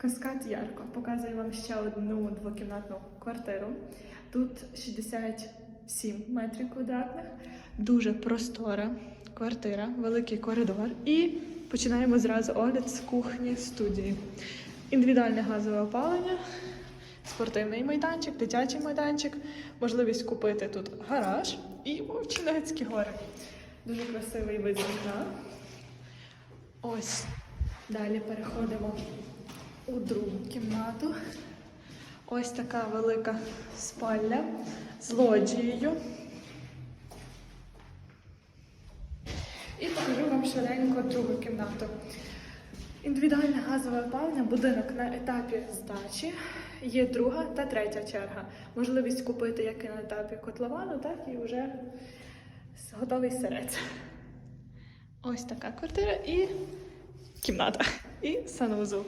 Каскад Ярко. Показую вам ще одну двокімнатну квартиру. Тут 67 метрів квадратних, дуже простора квартира, великий коридор. І починаємо зразу огляд з кухні студії. Індивідуальне газове опалення, спортивний майданчик, дитячий майданчик, можливість купити тут гараж і Вовчинецькі гори. Дуже красивий вид вікна. Ось далі переходимо кімнату. Ось така велика спальня з лоджією. І покажу вам швиденько другу кімнату. Індивідуальне газове опалення, будинок на етапі здачі. Є друга та третя черга. Можливість купити як і на етапі котловану, так і вже готовий сирець. Ось така квартира і кімната, і санузел.